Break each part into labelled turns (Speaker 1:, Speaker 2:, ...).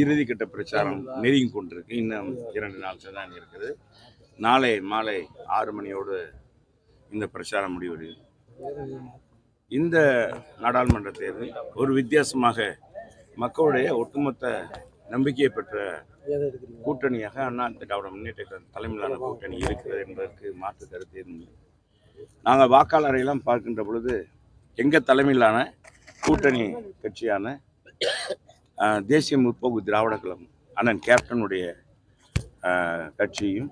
Speaker 1: இறுதிக்கட்ட பிரச்சாரம் நெருங்கி கொண்டிருக்கு. இன்னும் இரண்டு நாள் தான் இருக்குது. நாளை மாலை ஆறு மணியோடு இந்த பிரச்சாரம் முடிவடையும். இந்த நாடாளுமன்ற தேர்தல் ஒரு வித்தியாசமாக மக்களுடைய ஒட்டுமொத்த நம்பிக்கையை பெற்ற கூட்டணியாக அண்ணா திராவிட முன்னேற்ற தலைமையிலான கூட்டணி இருக்கிறது என்பதற்கு மாற்று கருத்து இருந்தது இல்லை. நாங்கள் வாக்காளரையெல்லாம் பார்க்கின்ற பொழுது எங்கள் தலைமையிலான கூட்டணி கட்சியான தேசிய முற்போக்கு திராவிட கழகம் அண்ணன் கேப்டனுடைய கட்சியும்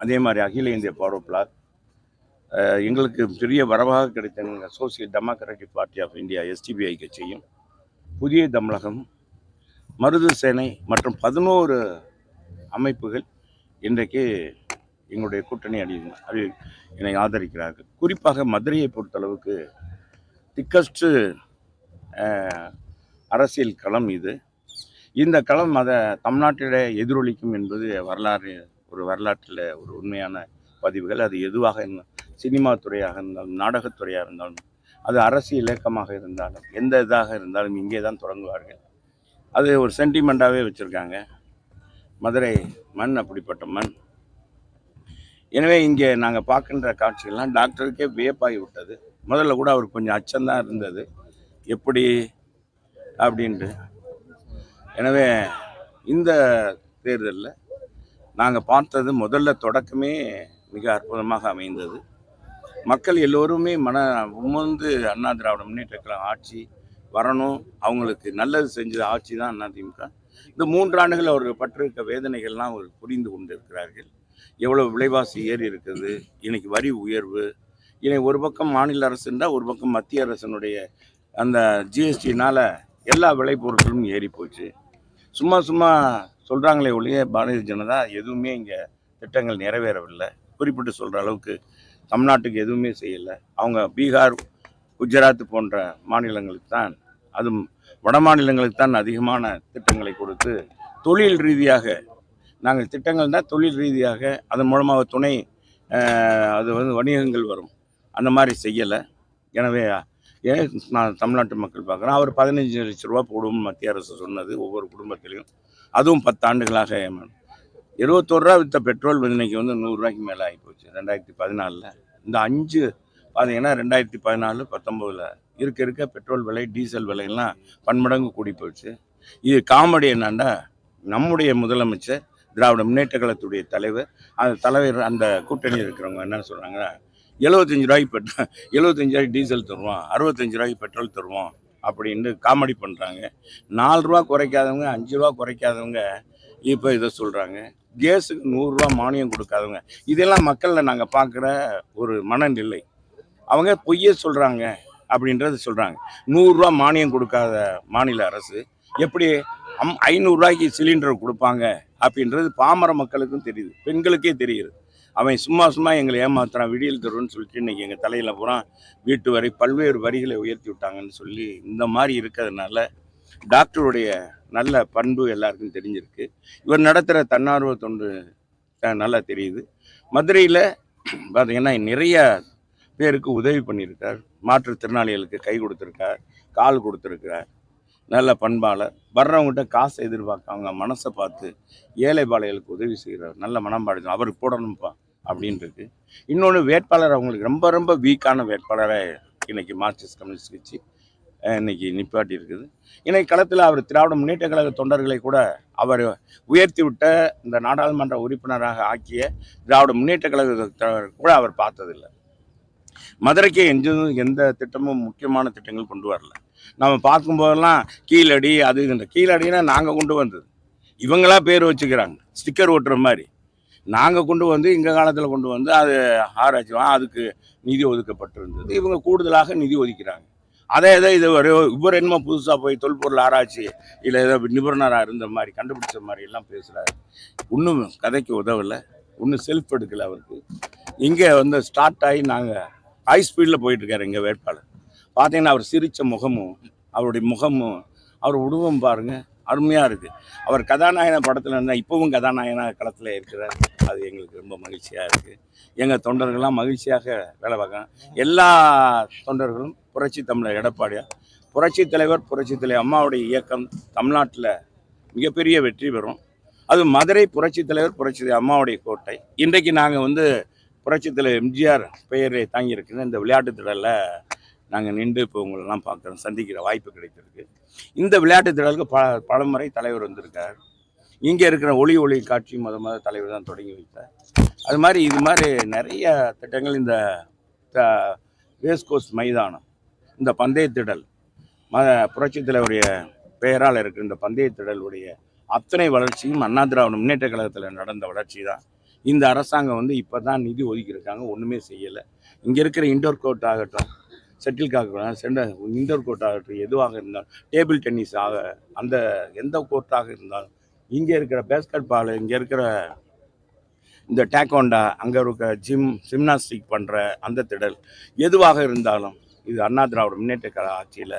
Speaker 1: அதே மாதிரி அகில இந்திய பவர் பிளாக் எங்களுக்கு பெரிய வரவாக கிடைத்த social democratic party of India SDPI கட்சியும் புதிய தமிழகம் மருது சேனை மற்றும் பதினோரு அமைப்புகள் இன்றைக்கு எங்களுடைய கூட்டணி அணி அணி என்னை ஆதரிக்கிறார்கள். குறிப்பாக மதுரையை பொறுத்தளவுக்கு திக்கஸ்ட்டு அரசியல் களம் இது. இந்த களம் அதை தமிழ்நாட்டிலே எதிரொலிக்கும் என்பது வரலாறு ஒரு வரலாற்றில் ஒரு உண்மையான பதிவுகள். அது எதுவாக இருந்தாலும் சினிமா துறையாக இருந்தாலும் நாடகத்துறையாக இருந்தாலும் அது அரசியல் இயக்கமாக இருந்தாலும் எந்த இதாக இருந்தாலும் இங்கே தான் தொடங்குவார்கள். அது ஒரு சென்டிமெண்ட்டாகவே வச்சுருக்காங்க. மதுரை மண் அப்படிப்பட்ட மண். எனவே இங்கே நாங்கள் பார்க்கின்ற காட்சிகள்லாம் டாக்டருக்கே வியப்பாகி விட்டது. முதல்ல கூட அவருக்கு கொஞ்சம் அச்சம்தான் இருந்தது. எப்படி அப்படின்ட்டு. எனவே இந்த தேர்தலில் நாங்கள் பார்த்தது முதல்ல தொடக்கமே மிக அற்புதமாக அமைந்தது. மக்கள் எல்லோருமே மன உமர்ந்து அண்ணா திராவிட முன்னேற்ற கழகம் ஆட்சி வரணும். அவங்களுக்கு நல்லது செஞ்ச ஆட்சி தான் அதிமுக இந்த மூன்றாண்டுகள் அவர்கள் பட்டிருக்க வேதனைகள்லாம் அவர் புரிந்து கொண்டு இருக்கிறார்கள் எவ்வளோ விலைவாசி ஏறி இருக்குது. இன்னைக்கு வரி உயர்வு. இன்னைக்கு ஒரு பக்கம் மாநில அரசுன்றால் ஒரு பக்கம் மத்திய அரசனுடைய அந்த ஜிஎஸ்டினால் எல்லா விளைபொருட்களும் ஏறி போச்சு. சும்மா சும்மா சொல்கிறாங்களே ஒழிய பாரதிய ஜனதா எதுவுமே இங்கே திட்டங்கள் நிறைவேறவில்லை. குறிப்பிட்டு சொல்கிற அளவுக்கு தமிழ்நாட்டுக்கு எதுவுமே செய்யலை. அவங்க பீகார் குஜராத் போன்ற மாநிலங்களுக்கு தான் அதுவும் வட மாநிலங்களுக்கு தான் அதிகமான திட்டங்களை கொடுத்து தொழில் ரீதியாக நாங்கள் திட்டங்கள் தான் தொழில் ரீதியாக அதன் மூலமாக துணை அது வந்து வணிகங்கள் வரும். அந்த மாதிரி செய்யலை. எனவே ஏன் நான் தமிழ்நாட்டு மக்கள் பார்க்குறேன்? அவர் பதினஞ்சு லட்ச ரூபா போடுவோம் மத்திய அரசு சொன்னது ஒவ்வொரு குடும்பத்திலையும் அதுவும் பத்து ஆண்டுகளாக ஏமாந்து ரூபா விற்ற பெட்ரோல் வந்து இன்னைக்கு வந்து நூறுரூவாய்க்கு மேலே ஆகி போச்சு ரெண்டாயிரத்தி பதினாலில். இந்த அஞ்சு பார்த்தீங்கன்னா ரெண்டாயிரத்தி பதினாலு பத்தொம்போதில் இருக்க இருக்க பெட்ரோல் விலை டீசல் விலையெல்லாம் பன்மடங்கு கூடி போச்சு. இது காமெடி என்னன்னா நம்முடைய முதலமைச்சர் திராவிட முன்னேற்ற கழகத்துடைய தலைவர் அந்த தலைவர் அந்த கூட்டணியில் இருக்கிறவங்க என்ன சொல்கிறாங்கன்னா எழுபத்தஞ்சு ரூபாய்க்கு பெட்ரோல் எழுபத்தஞ்சு ரூபாய்க்கு டீசல் தருவோம் அறுபத்தஞ்சு ரூபாய்க்கு பெட்ரோல் தருவோம் அப்படின்னு காமெடி பண்ணுறாங்க நாலு ரூபா குறைக்காதவங்க அஞ்சு ரூபா குறைக்காதவங்க இப்போ இதை சொல்கிறாங்க கேஸுக்கு நூறுரூவா மானியம் கொடுக்காதவங்க. இதெல்லாம் மக்களில் நாங்கள் பார்க்குற ஒரு மனநிலை. அவங்க பொய்யே சொல்கிறாங்க அப்படின்றது சொல்கிறாங்க நூறுரூவா மானியம் கொடுக்காத மாநில அரசு எப்படி அம் ஐநூறுரூவாய்க்கு சிலிண்டர் கொடுப்பாங்க அப்படின்றது பாமர மக்களுக்கும் தெரியுது பெண்களுக்கே தெரியுது. அவன் சும்மா சும்மா எங்களை ஏமாத்துறான் விடியல் தருன்னு சொல்லிட்டு இன்னைக்கு எங்கள் தலையில் பூரா வீட்டு வரை பல்வேறு வரிகளை உயர்த்தி விட்டாங்கன்னு சொல்லி இந்த மாதிரி இருக்கிறதுனால டாக்டருடைய நல்ல பண்பு எல்லாருக்கும் தெரிஞ்சிருக்கு. இவர் நடத்துகிற தன்னார்வ தொண்டு நல்லா தெரியுது. மதுரையில் பார்த்திங்கன்னா நிறைய பேருக்கு உதவி பண்ணியிருக்கார். மாற்றுத்திறனாளிகளுக்கு கை கொடுத்துருக்கார் கால் கொடுத்துருக்கிறார். நல்ல பண்பாளர். வர்றவங்ககிட்ட காசை எதிர்பார்க்காம மனசை பார்த்து ஏழை பாளைகளுக்கு உதவி செய்கிறார் நல்ல மனம்பாடு அவருக்கு போடணும்ப்பா அப்படின்றது. இன்னொன்று வேட்பாளர் அவங்களுக்கு ரொம்ப ரொம்ப வீக்கான வேட்பாளரை இன்னைக்கு மார்க்சிஸ்ட் கம்யூனிஸ்ட் கட்சி இன்னைக்கு நிப்பாட்டி இருக்குது இன்னைக்கு களத்தில் அவர் திராவிட முன்னேற்ற கழக தொண்டர்களை கூட அவர் உயர்த்தி விட்ட இந்த நாடாளுமன்ற உறுப்பினராக ஆக்கிய திராவிட முன்னேற்ற கழக கூட அவர் பார்த்ததில்லை. மதுரைக்கு எந்த எந்த திட்டமும் முக்கியமான திட்டங்கள் கொண்டு வரல. நம்ம பார்க்கும்போதெல்லாம் கீழடி அது இந்த கீழடினா நாங்கள் கொண்டு வந்தது. இவங்களா பேர் வச்சுக்கிறாங்க. ஸ்டிக்கர் ஓட்டுற மாதிரி. நாங்கள் கொண்டு வந்து எங்கள் காலத்தில் கொண்டு வந்து அது ஆராய்ச்சி அதுக்கு நிதி ஒதுக்கப்பட்டிருந்தது. இவங்க கூடுதலாக நிதி ஒதுக்கிறாங்க. அதே ஏதோ இது ஒரு இவர் என்னமோ புதுசாக போய் தொல்பொருள் ஆராய்ச்சி இல்லை ஏதோ நிபுணராக இருந்த மாதிரி கண்டுபிடிச்ச மாதிரி எல்லாம் பேசுகிறாரு ஒன்றும் கதைக்கு உதவலை. ஒன்றும் செல்ஃப் எடுக்கலை அவருக்கு. இங்கே வந்து ஸ்டார்ட் ஆகி நாங்கள் ஹை ஸ்பீடில் போயிட்டுருக்காரு எங்கள் வேட்பாளர். பார்த்தீங்கன்னா அவர் சிரித்த முகமும் அவருடைய முகமும் அவர் உருவம் பாருங்கள் அருமையாக இருக்குது அவர் கதாநாயகன படத்தில் இருந்தால் இப்போவும் கதாநாயகனாக களத்தில் இருக்கிறார். அது எங்களுக்கு ரொம்ப மகிழ்ச்சியாக இருக்குது எங்கள் தொண்டர்கள்லாம் மகிழ்ச்சியாக வேலை பார்க்குறாங்க. எல்லா தொண்டர்களும் புரட்சி தமிழர் எடப்பாடியார் புரட்சி தலைவர் புரட்சி தலைவர் அம்மாவுடைய இயக்கம் தமிழ்நாட்டில் மிகப்பெரிய வெற்றி பெறும். அது மதுரை புரட்சி தலைவர் புரட்சி அம்மாவுடைய கோட்டை. இன்றைக்கு நாங்கள் வந்து புரட்சி தலைவர் எம்ஜிஆர் பெயரை தாங்கியிருக்கிற இந்த விளையாட்டு திடலில் நாங்கள் நின்று இப்போ உங்களெல்லாம் பார்க்குறோம் சந்திக்கிற வாய்ப்பு கிடைத்திருக்கு. இந்த விளையாட்டுத் திடலுக்கு ப பலமுறை தலைவர் வந்திருக்கார். இங்கே இருக்கிற ஒளி ஒளி காட்சி முத முத தலைவர் தான் தொடங்கி வைத்தார். அது மாதிரி இது மாதிரி நிறைய திட்டங்கள் இந்த ரேஸ்கோர்ஸ் மைதானம் இந்த பந்தயத்திடல் ம புரட்சித் தலைவருடைய பெயரால் இருக்கிற இந்த பந்தயத்திடலுடைய அத்தனை வளர்ச்சியும் அண்ணா திராவிட முன்னேற்ற கழகத்தில் நடந்த வளர்ச்சி தான். இந்த அரசாங்கம் வந்து இப்போ தான் நிதி ஒதுக்கியிருக்காங்க ஒன்றுமே செய்யலை. இங்கே இருக்கிற இண்டோர் கோர்ட் ஆகட்டும் செட்டில் ஆகட்டும் சென்ட இண்டோர் கோர்ட் ஆகட்டும் எதுவாக இருந்தாலும் டேபிள் டென்னிஸ் ஆக அந்த எந்த கோர்ட்டாக இருந்தாலும் இங்கே இருக்கிற பேஸ்கெட் பால் இங்கே இருக்கிற இந்த டேக்கோண்டா அங்கே இருக்கிற ஜிம் ஜிம்னாஸ்டிக் பண்ணுற அந்த திடல் எதுவாக இருந்தாலும் இது அண்ணா திராவிட முன்னேற்ற கழக ஆட்சியில்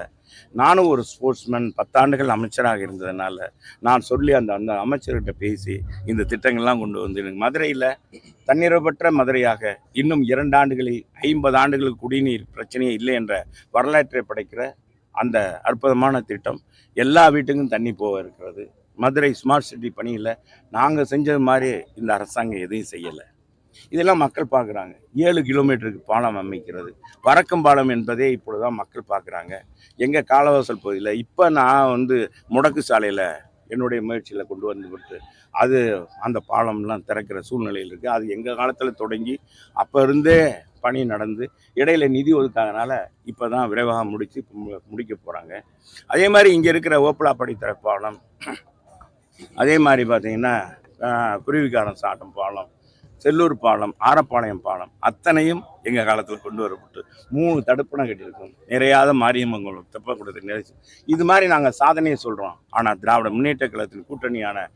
Speaker 1: நானும் ஒரு ஸ்போர்ட்ஸ்மேன் பத்தாண்டுகள் அமைச்சராக இருந்ததுனால நான் சொல்லி அந்த அந்த அமைச்சர்கிட்ட பேசி இந்த திட்டங்கள்லாம் கொண்டு வந்து மதுரையில் தன்னிறைவற்ற மதுரையாக இன்னும் இரண்டு ஆண்டுகளில் ஐம்பது ஆண்டுகளுக்கு குடிநீர் பிரச்சனையே இல்லை என்ற வரலாற்றை படைக்கிற அந்த அற்புதமான திட்டம் எல்லா வீட்டுக்கும் தண்ணி போக இருக்கிறது. மதுரை ஸ்மார்ட் சிட்டி பணியில் நாங்கள் செஞ்சது மாதிரி இந்த அரசாங்கம் எதையும் செய்யலை. இதெல்லாம் மக்கள் பார்க்குறாங்க. ஏழு கிலோமீட்டருக்கு பாலம் அமைக்கிறது. வரக்கம் பாலம் என்பதே இப்பொழுது தான் மக்கள் பார்க்குறாங்க. எங்கள் காலவாசல் பகுதியில் இப்போ நான் வந்து முடக்கு சாலையில் என்னுடைய முயற்சியில் கொண்டு வந்து விட்டு அது அந்த பாலம்லாம் திறக்கிற சூழ்நிலையில் இருக்குது அது எங்கள் காலத்தில் தொடங்கி அப்போ இருந்தே பணி நடந்து இடையில நிதி ஒதுக்காதனால இப்போ தான் விரைவாக முடித்து முடிக்க போகிறாங்க அதே மாதிரி இங்கே இருக்கிற ஓப்பலாப்படி திற பாலம் அதே மாதிரி பார்த்தீங்கன்னா குருவிக்காரன் சாட்டம் பாலம் செல்லூர் பாலம் ஆரப்பாளையம் பாலம் அத்தனையும் எங்கள் காலத்தில் கொண்டு வரப்பட்டு மூணு தடுப்பணம் கட்டியிருக்கோம். நிறையாத மாரியம்மங்கலம் தெப்பக்கூடத்தில் நிறைச்சி. இது மாதிரி நாங்கள் சாதனையை சொல்கிறோம் ஆனால் திராவிட முன்னேற்ற கழகத்தின் கூட்டணியான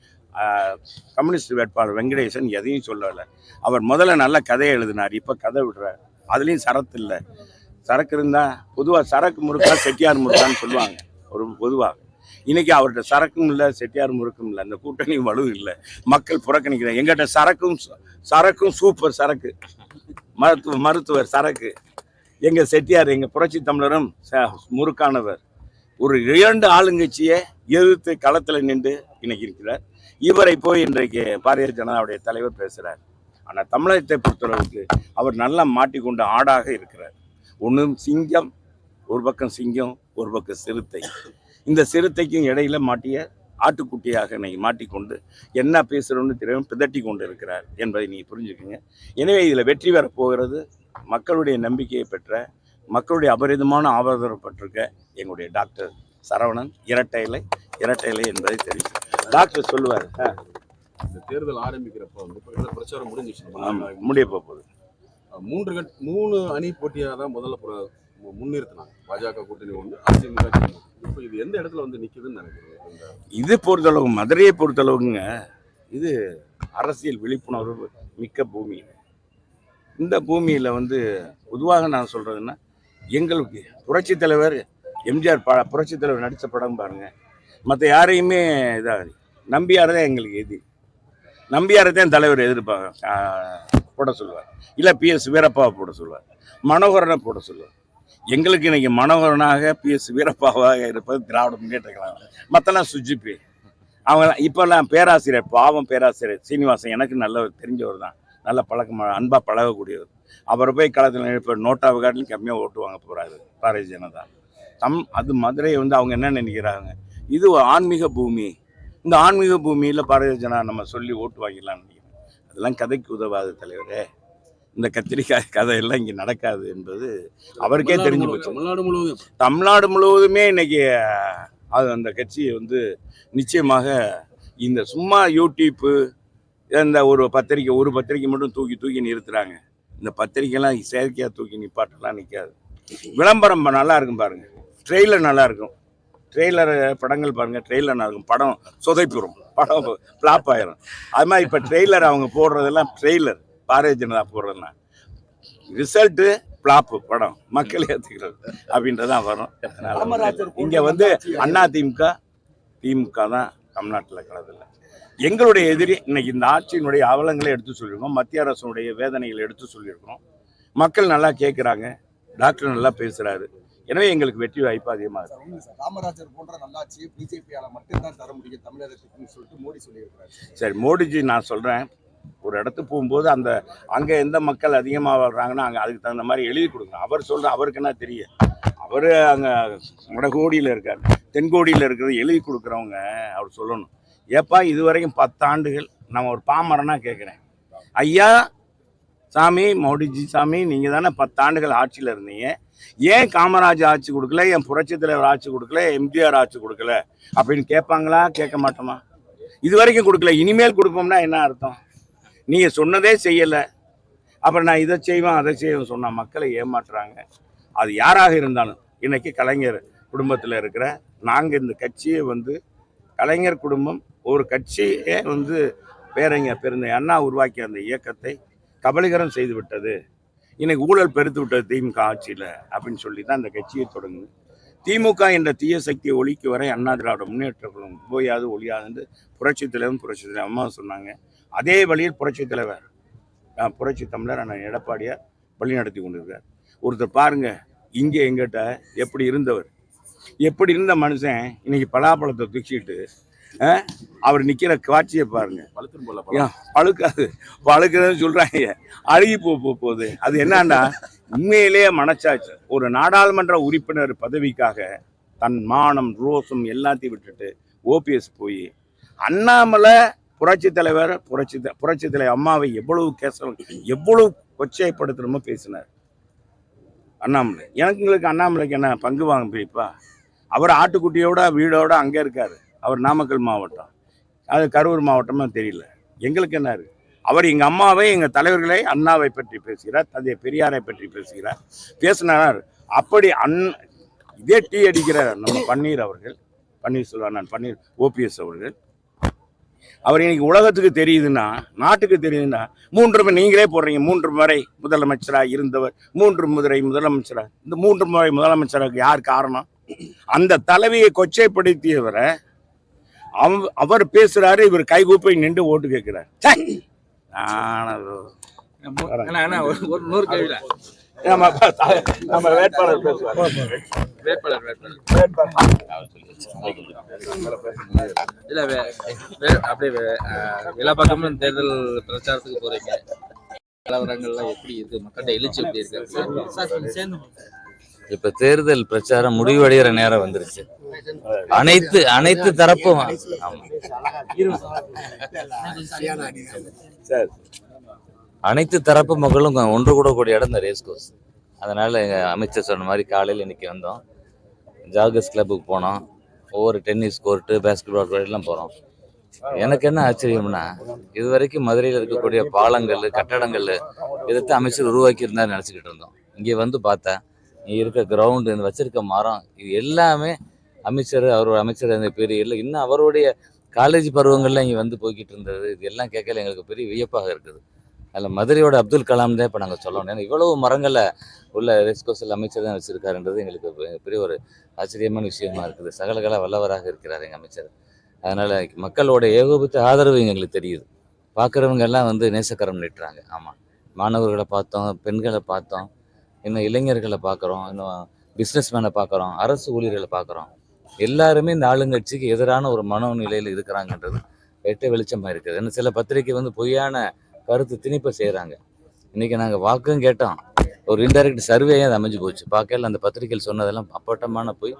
Speaker 1: கம்யூனிஸ்ட் வேட்பாளர் வெங்கடேசன் எதையும் சொல்லலை. அவர் முதல்ல நல்ல கதையை எழுதினார். இப்போ கதை விடுறார் அதுலேயும் சரத்து இல்லை. சரக்கு இருந்தால் பொதுவாக சரக்கு முறுக்கா செட்டியார் முறுக்கான்னு சொல்லுவாங்க. ஒரு பொதுவாக இன்னைக்கு அவர்கிட்ட சரக்கும் இல்லை செட்டியார் முறுக்கும் இல்லை. அந்த கூட்டணி வலு இல்லை. மக்கள் புறக்கணிக்கிறாங்க. எங்கிட்ட சரக்கும் சரக்கும் சூப்பர் சரக்கு. மருத்துவ மருத்துவர் சரக்கு. எங்கள் செட்டியார் எங்கள் புரட்சி தமிழரும் ச- முறுக்கானவர். ஒரு இரண்டு ஆளுங்கட்சியை எதிர்த்து களத்தில் நின்று இன்னைக்கு இருக்கிறார். இவரை போய் இன்றைக்கு பாரதிய ஜனதாவுடைய தலைவர் பேசுகிறார் ஆனால் தமிழகத்தை பொறுத்தளவுக்கு அவர் நல்லா மாட்டிக்கொண்ட ஆடாக இருக்கிறார். ஒன்றும் சிங்கம் ஒரு பக்கம் சிங்கம் ஒரு பக்கம் சிறுத்தை. இந்த சிறுத்தைக்கும் இடையில மாட்டிய ஆட்டுக்குட்டியாக இன்னைக்கு மாட்டிக்கொண்டு என்ன பேசுகிறோன்னு தெரியாமல் பிதட்டி கொண்டு இருக்கிறார் என்பதை நீங்கள் புரிஞ்சுக்கோங்க. எனவே இதில் வெற்றி பெறப் போகிறது. மக்களுடைய நம்பிக்கையை பெற்ற மக்களுடைய அபரிதமான ஆதரவு பெற்றிருக்க எங்களுடைய டாக்டர் சரவணன் இரட்டை இலை இரட்டை இலை என்பதை தெரிவிக்கும் டாக்டர் சொல்லுவார்
Speaker 2: இந்த தேர்தல் ஆரம்பிக்கிறப்ப வந்து பிரச்சாரம் முடிஞ்சிச்சு.
Speaker 1: முடிய போகுது.
Speaker 2: மூன்று மூணு அணி போட்டியாக தான் முதல்ல முன்னிறுத்தினாங்க. பாஜக கூட்டணி ஒன்று அதிமுக இப்போ இது எந்த இடத்துல வந்து நிற்குதுன்னு நினைக்கிறேன்.
Speaker 1: இது பொறுத்தளவு மதுரையை பொறுத்தளவுங்க இது அரசியல் விழிப்புணர்வு மிக்க பூமி. இந்த பூமியில் வந்து பொதுவாக நான் சொல்கிறதுன்னா எங்களுக்கு புரட்சி தலைவர் எம்ஜிஆர் ப புரட்சி தலைவர் நடித்த படம் பாருங்கள் மற்ற யாரையுமே இதாக நம்பியார் தான் எங்களுக்கு எது. நம்பியாரை தான் தலைவர் எதிர்ப்பாங்க போட சொல்லுவார். இல்லை பிஎஸ் வீரப்பாவை போட சொல்லுவார். மனோகரனை போட சொல்லுவார். எங்களுக்கு இன்னைக்கு மனோகரனாக பிஎஸ் வீரப்பாவாக இருப்பது திராவிட முன்னேற்ற கழகம் மற்றெல்லாம் சுஜிபி அவங்க இப்போல்லாம் பேராசிரியர் பாவம் பேராசிரியர் சீனிவாசன் எனக்கு நல்ல தெரிஞ்சவர் தான். நல்ல பழக்கம் அன்பாக பழகக்கூடியவர். அவரை போய் களத்தில் இப்போ நோட்டாவை காட்டிலும் கம்மியாக ஓட்டுவாங்க போகிறாரு பாரதிய ஜனதா. தம் அது மதுரையை வந்து அவங்க என்ன நினைக்கிறாங்க? இது ஒரு ஆன்மீக பூமி. இந்த ஆன்மீக பூமியில் பாரதிய ஜனதா நம்ம சொல்லி ஓட்டு வாங்கிடலாம்னு நினைக்கிறேன். அதெல்லாம் கதைக்கு உதவாது தலைவரே. இந்த கத்திரிக்காய் கதையெல்லாம் இங்கே நடக்காது என்பது அவருக்கே தெரிஞ்சு போச்சு.
Speaker 2: தமிழ்நாடு முழுவதும்.
Speaker 1: தமிழ்நாடு முழுவதுமே இன்னைக்கு அது அந்த கட்சியை வந்து நிச்சயமாக இந்த சும்மா யூடியூப்பு இந்த ஒரு பத்திரிக்கை ஒரு பத்திரிக்கை மட்டும் தூக்கி தூக்கி நிறுத்துறாங்க. இந்த பத்திரிக்கைலாம் செயற்கையாக தூக்கி நிப்பாட்டெல்லாம் நிற்காது விளம்பரம் நல்லா இருக்கும் பாருங்க. ட்ரெய்லர் நல்லா இருக்கும். ட்ரெய்லர் படங்கள் பாருங்க. ட்ரெய்லர் நல்லா இருக்கும். படம் சொதைப்புறும் படம் ஃப்ளாப் ஆயிரும். அது மாதிரி இப்போ ட்ரெய்லர் அவங்க போடுறதெல்லாம் ட்ரெய்லர். பாரதிய ஜனதா போடுறதுலாம் ரிசல்ட்டு ஃப்ளாப்பு படம். மக்கள் ஏற்றுக்கிறது அப்படின்றதான் வரும். அதனால இங்க வந்து அண்ணா திமுக திமுக தான் தமிழ்நாட்டில் கலதில்லை எங்களுடைய எதிரி இன்னைக்கு இந்த ஆட்சியினுடைய அவலங்களை எடுத்து சொல்லியிருக்கோம். மத்திய அரசுடைய வேதனைகளை எடுத்து சொல்லியிருக்கோம். மக்கள் நல்லா கேட்குறாங்க டாக்டர் நல்லா பேசுகிறாரு எனவே எங்களுக்கு வெற்றி வாய்ப்பு அதிகமாக இருக்கு.
Speaker 3: காமராஜர் போன்ற நல்லாட்சியை பிஜேபியால மட்டும்தான் தர முடியும் தமிழகத்துக்குன்னு சொல்லிட்டு மோடி சொல்லியிருக்கிறாரு.
Speaker 1: சரி மோடிஜி நான் சொல்கிறேன் ஒரு இடத்துக்கு போகும்போது அந்த அங்கே எந்த மக்கள் அதிகமாக வர்றாங்கன்னா அங்கே அதுக்கு தகுந்த மாதிரி எழுதி கொடுங்க. அவர் சொல்கிற அவருக்கு என்ன தெரியும் அவர் அங்கே வடகோடியில் இருக்கார். தென்கோடியில் இருக்கிறது எழுதி கொடுக்குறவங்க அவர் சொல்லணும். ஏப்பா இது வரைக்கும் பத்தாண்டுகள் நான் ஒரு பாமரனா கேட்குறேன் ஐயா சாமி மோடிஜி சாமி நீங்கள் தானே பத்தாண்டுகள் ஆட்சியில் இருந்தீங்க. ஏன் காமராஜ் ஆட்சி கொடுக்கல? என் புரட்சி தலைவர் ஆட்சி கொடுக்கல? எம்ஜிஆர் ஆட்சி கொடுக்கல? அப்படின்னு கேட்பாங்களா கேட்க மாட்டோமா? இது வரைக்கும் கொடுக்கல. இனிமேல் கொடுப்போம்னா என்ன அர்த்தம்? நீங்கள் சொன்னதே செய்யலை. அப்புறம் நான் இதை செய்வேன் அதை செய்வேன் சொன்ன மக்களை ஏமாற்றுறாங்க அது யாராக இருந்தாலும் இன்னைக்கு கலைஞர் குடும்பத்தில் இருக்கிற நாங்கள் இந்த கட்சியை வந்து கலைஞர் குடும்பம் ஒரு கட்சியே வந்து பேரங்க பெருந்த அண்ணா உருவாக்கிய அந்த இயக்கத்தை கபலீகரம் செய்து விட்டது. இன்னைக்கு ஊழல் பெருத்து விட்டது திமுக ஆட்சியில் அப்படின்னு சொல்லி தான் அந்த கட்சியை தொடங்குது. திமுக என்ற தீய சக்தியை ஒழிக்கு வரை அண்ணா திராவிட முன்னேற்றங்களும் போயாது ஒழியாதுன்னு புரட்சி தலைவரும் புரட்சி தலைவர் அம்மா சொன்னாங்க. அதே வழியில் புரட்சித் தலைவர் புரட்சி தமிழர் அண்ணன் எடப்பாடியார் வழி நடத்தி கொண்டிருக்கார். ஒருத்தர் பாருங்க இங்கே எங்கிட்ட எப்படி இருந்தவர். எப்படி இருந்த மனுஷன் இன்னைக்கு பலாப்பழத்தை தூக்கிட்டு அவர் நிற்கிற காட்சியை பாருங்க. பழுக்காது. பழுக்குதுன்னு சொல்றாங்க. அழுகி போ போ- போகுது. அது என்னன்னா உண்மையிலேயே மனச்சாச்சு ஒரு நாடாளுமன்ற உறுப்பினர் பதவிக்காக தன் மானம் ரோசம் எல்லாத்தையும் விட்டுட்டு ஓபிஎஸ் போய் அண்ணாமலை புரட்சி தலைவர் புரட்சி த- புரட்சி தலைவர் அம்மாவை எவ்வளவு கேசம் எவ்வளவு கொச்சைப்படுத்தணுமோ பேசினார். அண்ணாமலை. எனக்குங்களுக்கு அண்ணாமலைக்கு என்ன பங்கு வாங்க பிரிப்பா அவர் ஆட்டுக்குட்டியோட வீடோட அங்கே இருக்கார். அவர் நாமக்கல் மாவட்டம். அது கரூர் மாவட்டமாக தெரியல. எங்களுக்கு என்ன அவர் எங்கள் அம்மாவை எங்கள் தலைவர்களை அண்ணாவை பற்றி பேசுகிறார் தந்தை பெரியாரை பற்றி பேசுகிறார் பேசினார். அப்படி அன் இதே டீ அடிக்கிற நம்ம பன்னீர் அவர்கள் பன்னீர்செல்வம் நான் பன்னீர் ஓபிஎஸ் அவர்கள். அவர் இன்னைக்கு உலகத்துக்கு தெரியுதுன்னா நாட்டுக்கு தெரியுதுன்னா மூன்று முறை நீங்களே போடுறீங்க மூன்று முறை முதலமைச்சராக இருந்தவர் மூன்று முதிரை முதலமைச்சரா. இந்த மூன்று முறை முதலமைச்சராக யார் காரணம்? அந்த தலைவியை கொச்சைப்படுத்தியவரை அவ அவர் பேசுறாரு இவர் கைகூப்பை நின்று ஓட்டு கேட்கிறார்.
Speaker 4: ஒரு நூறு கேள்வி.
Speaker 1: நம்ம நம்ம வேட்பாளர் பேசுவார்.
Speaker 4: வேட்பாளர் வேட்பாளர். இல்ல அப்படியே எல்லா பக்கமும் தேர்தல் பிரச்சாரத்துக்கு போறீங்க. நிலவரங்கள்லாம் எப்படி இருக்கு? மக்கள்கிட்ட எழுச்சி எப்படி இருக்கு?
Speaker 5: இப்ப தேர்தல் பிரச்சாரம் முடிவடைகிற நேரம் வந்துருச்சு. அனைத்து அனைத்து தரப்பும். ஆமா.
Speaker 1: சரி.
Speaker 5: அனைத்து தரப்பு மக்களும் ஒன்று கூட கூடிய இடம் இந்த ரேஸ் கோர்ஸ் அதனால் எங்கள் அமைச்சர் சொன்ன மாதிரி காலையில் இன்றைக்கி வந்தோம். ஜாகஸ் கிளப்புக்கு போனோம். ஒவ்வொரு டென்னிஸ் கோர்ட்டு பேஸ்கெட் பால் கோர்ட்லாம் எல்லாம் போகிறோம் எனக்கு என்ன ஆச்சரியம்னா இது வரைக்கும் மதுரையில் இருக்கக்கூடிய பாலங்கள் கட்டடங்கள் இதைத்தான் அமைச்சர் உருவாக்கி இருந்தார் நினச்சிக்கிட்டு இருந்தோம். இங்கே வந்து பார்த்தா இங்கே இருக்க கிரவுண்டு இந்த வச்சிருக்க மரம் இது எல்லாமே அமைச்சர் அவரோட அமைச்சர் அந்த பீரியடில் இன்னும் அவருடைய காலேஜ் பருவங்கள்ல இங்கே வந்து போய்கிட்டு இருந்தது. இது எல்லாம் கேட்கல எங்களுக்கு பெரிய வியப்பாக இருக்குது. அதில் மதுரையோட அப்துல் கலாம் தான் இப்போ நாங்கள் சொல்லணும். ஏன்னா இவ்வளவு மரங்களை உள்ள ரெஸ்கோசல் அமைச்சர் தான் வச்சுருக்காருன்றது எங்களுக்கு பெரிய ஒரு ஆச்சரியமான விஷயமா இருக்குது. சகலகலா வல்லவராக இருக்கிறார் எங்கள் அமைச்சர். அதனால் மக்களோட ஏகோபித்த ஆதரவு எங்களுக்கு தெரியுது. பார்க்குறவங்க எல்லாம் வந்து நேசக்கரம் நிட்டுறாங்க ஆமாம் மாணவர்களை பார்த்தோம் பெண்களை பார்த்தோம் இன்னும் இளைஞர்களை பார்க்குறோம் இன்னும் பிஸ்னஸ்மேனை பார்க்குறோம் அரசு ஊழியர்களை பார்க்குறோம் எல்லாருமே இந்த ஆளுங்கட்சிக்கு எதிரான ஒரு மனோநிலையில் இருக்கிறாங்கன்றது வெட்ட வெளிச்சமாக இருக்குது. ஏன்னா சில பத்திரிக்கை வந்து பொய்யான கருத்து திணிப்பை செய்கிறாங்க இன்றைக்கி நாங்கள் வாக்கும் கேட்டோம். ஒரு இன்டைரக்ட் சர்வேயே அது அமைஞ்சு போச்சு? பார்க்கல அந்த பத்திரிகையில் சொன்னதெல்லாம் அப்பட்டமான போய்.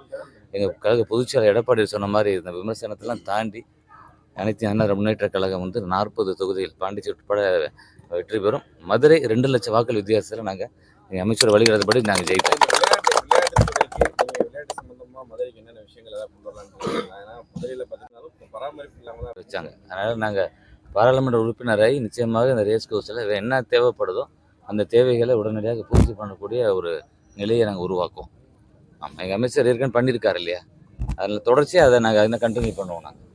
Speaker 5: எங்கள் கழக பொதுச்செயலர் எடப்பாடி சொன்ன மாதிரி இந்த விமர்சனத்தெல்லாம் தாண்டி அனைத்து அண்ணா முன்னேற்ற கழகம் வந்து நாற்பது தொகுதிகள் பாண்டிச்சேரி உட்பட வெற்றி பெறும். மதுரை ரெண்டு லட்சம் வாக்கள் வித்தியாசத்தில் நாங்கள் எங்கள் அமைச்சர் வழிகிறதுபடி நாங்கள் ஜெயிப்போம்.
Speaker 2: விளையாட்டு சம்பந்தமா மதுரைக்கு என்னென்ன விஷயங்கள்
Speaker 5: வச்சாங்க. அதனால் நாங்கள் பாராளுமன்ற உறுப்பினராகி நிச்சயமாக இந்த ரேஸ் கோர்ஸில் என்ன தேவைப்படுதோ அந்த தேவைகளை உடனடியாக பூர்த்தி பண்ணக்கூடிய ஒரு நிலையை நாங்கள் உருவாக்குவோம். ஆமாம் எங்கள் அமைச்சர் ஏற்கனவே பண்ணியிருக்காரு இல்லையா? அதில் தொடர்ச்சியாக அதை நாங்கள் இன்னும் கண்டினியூ பண்ணுவோம் நாங்கள்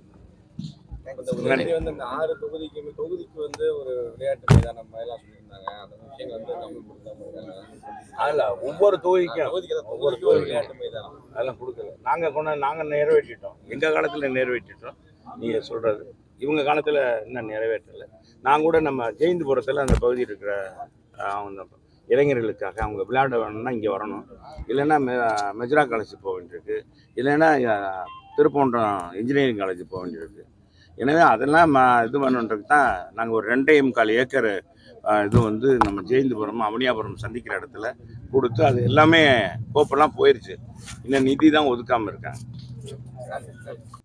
Speaker 2: ஆறு தொகுதிக்கு தொகுதிக்கு வந்து ஒரு விளையாட்டு மைதானம் மாதிரிலாம் சொல்லியிருந்தாங்க. அந்த விஷயங்கள் வந்து.
Speaker 1: அதில் ஒவ்வொரு தொகுதிக்கும் ஒவ்வொரு தொகுதிக்கும்
Speaker 2: விளையாட்டு மைதானம்.
Speaker 1: அதெல்லாம் கொடுக்கல. நாங்கள் கொண்டு நாங்கள் நிறைவேற்றிட்டோம். எங்கள் காலத்தில் நிறைவேற்றிட்டோம். நீங்கள் சொல்கிறது இவங்க காலத்தில் இன்னும் நிறைவேற்றலை. நான் கூட நம்ம ஜெயந்திபுரத்தில் அந்த பகுதியில் இருக்கிற அந்த இளைஞர்களுக்காக அவங்க விளையாட வேணும்னா இங்கே வரணும். இல்லைன்னா மெ மெஜ்ரா காலேஜ் போக வேண்டியிருக்கு. இல்லைன்னா திருப்போன்றம் திருப்பூண்டம் இன்ஜினியரிங் காலேஜ் போக வேண்டியிருக்கு. எனவே அதெல்லாம் ம இது பண்ணுன்றதுக்கு தான் நாங்கள் ஒரு ரெண்டே முக்கால் ஏக்கர் இது வந்து நம்ம ஜெயந்திபுரம் அவனியாபுரம் சந்திக்கிற இடத்துல கொடுத்து அது எல்லாமே கோப்பெல்லாம் போயிடுச்சு இன்னும் நிதி தான் ஒதுக்காமல் இருக்காங்க.